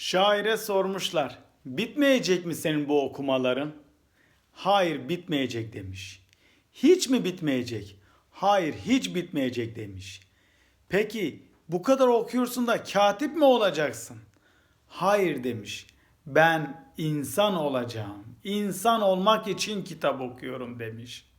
Şaire sormuşlar. Bitmeyecek mi senin bu okumaların? Hayır bitmeyecek demiş. Hiç mi bitmeyecek? Hayır hiç bitmeyecek demiş. Peki bu kadar okuyorsun da katip mi olacaksın? Hayır demiş. Ben insan olacağım. İnsan olmak için kitap okuyorum demiş.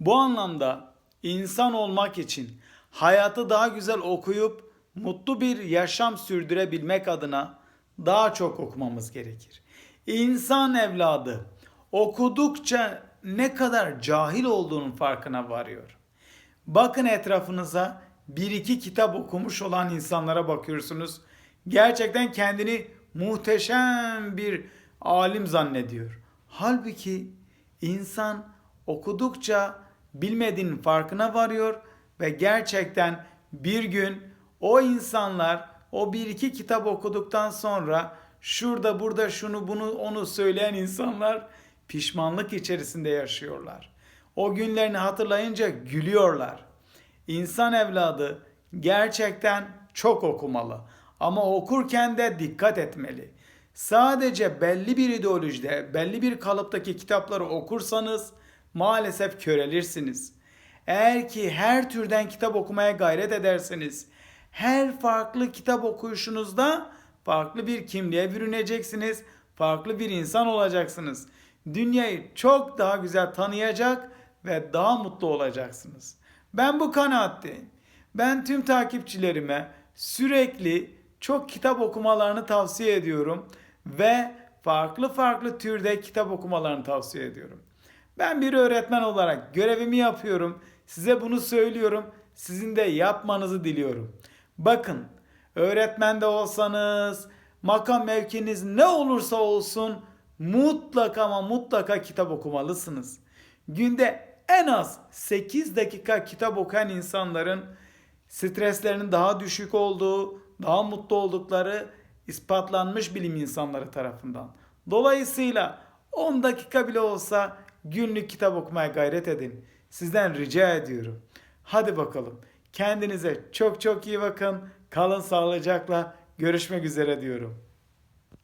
Bu anlamda insan olmak için hayatı daha güzel okuyup mutlu bir yaşam sürdürebilmek adına daha çok okumamız gerekir. İnsan evladı okudukça ne kadar cahil olduğunun farkına varıyor. Bakın etrafınıza bir iki kitap okumuş olan insanlara bakıyorsunuz. Gerçekten kendini muhteşem bir alim zannediyor. Halbuki insan okudukça bilmediğinin farkına varıyor ve gerçekten bir gün o insanlar o bir iki kitap okuduktan sonra şurada burada şunu bunu onu söyleyen insanlar pişmanlık içerisinde yaşıyorlar. O günlerini hatırlayınca gülüyorlar. İnsan evladı gerçekten çok okumalı ama okurken de dikkat etmeli. Sadece belli bir ideolojide, belli bir kalıptaki kitapları okursanız maalesef körelirsiniz. Eğer ki her türden kitap okumaya gayret ederseniz, her farklı kitap okuyuşunuzda farklı bir kimliğe bürüneceksiniz, farklı bir insan olacaksınız. Dünyayı çok daha güzel tanıyacak ve daha mutlu olacaksınız. Ben bu kanaatteyim. Ben tüm takipçilerime sürekli çok kitap okumalarını tavsiye ediyorum ve farklı farklı türde kitap okumalarını tavsiye ediyorum. Ben bir öğretmen olarak görevimi yapıyorum. Size bunu söylüyorum. Sizin de yapmanızı diliyorum. Bakın, öğretmen de olsanız, makam mevkiniz ne olursa olsun mutlaka ama mutlaka kitap okumalısınız. Günde en az 8 dakika kitap okuyan insanların streslerinin daha düşük olduğu, daha mutlu oldukları ispatlanmış bilim insanları tarafından. Dolayısıyla 10 dakika bile olsa günlük kitap okumaya gayret edin. Sizden rica ediyorum. Hadi bakalım. Kendinize çok çok iyi bakın. Kalın sağlıcakla. Görüşmek üzere diyorum.